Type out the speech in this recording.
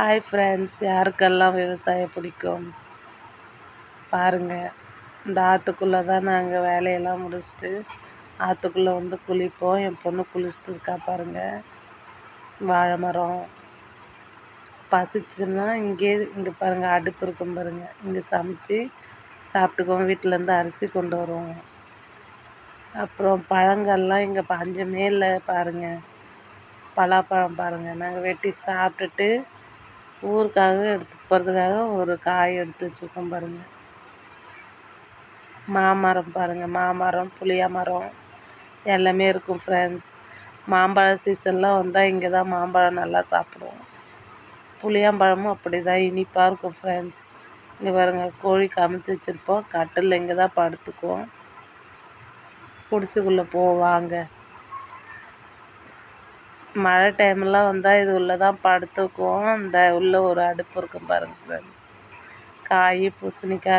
Hi friends யாருக்கெல்லாம் விவசாயம் பிடிக்கும்? பாருங்கள் இந்த ஆற்றுக்குள்ளே தான் நாங்கள் வேலையெல்லாம் முடிச்சுட்டு ஆற்றுக்குள்ளே வந்து குளிப்போம். என் பொண்ணு குளிச்சுட்டு இருக்கா பாருங்கள் வாழை மரம். பசிச்சுன்னா இங்கே இங்கே பாருங்கள் அடுப்பு இருக்கும் பாருங்கள் இங்கே சமைச்சி சாப்பிட்டுக்குவோம். வீட்டிலேருந்து அரிசி கொண்டு வருவோம். அப்புறம் பழங்கள்லாம் இங்கே பஞ்சமே இல்லை பாருங்கள் பலாப்பழம் பாருங்கள் நாங்கள் வெட்டி சாப்பிட்டுட்டு ஊருக்காக எடுத்து போகிறதுக்காக ஒரு காய் எடுத்து வச்சுருக்கோம் பாருங்கள் மாமரம் பாருங்கள் மாமரம் புளிய மரம் எல்லாமே இருக்கும் ஃப்ரெண்ட்ஸ் மாம்பழ சீசன்லாம் வந்தால் இங்கே தான் மாம்பழம் நல்லா சாப்பிடுவோம். புளியாம்பழமும் அப்படி தான் இனிப்பாக இருக்கும் ஃப்ரெண்ட்ஸ் இங்கே பாருங்கள் கோழி கமுத்து வச்சுருப்போம். கட்டில் இங்கே தான் படுத்துக்குவோம். குடிசுக்குள்ளே போவாங்க மழை டைம்லாம் வந்தால் இது உள்ளே தான் படுத்துக்குவோம் இந்த உள்ளே ஒரு அடுப்பு இருக்கும் பாருங்கள் ஃப்ரெண்ட்ஸ் காய் பூசணிக்காய்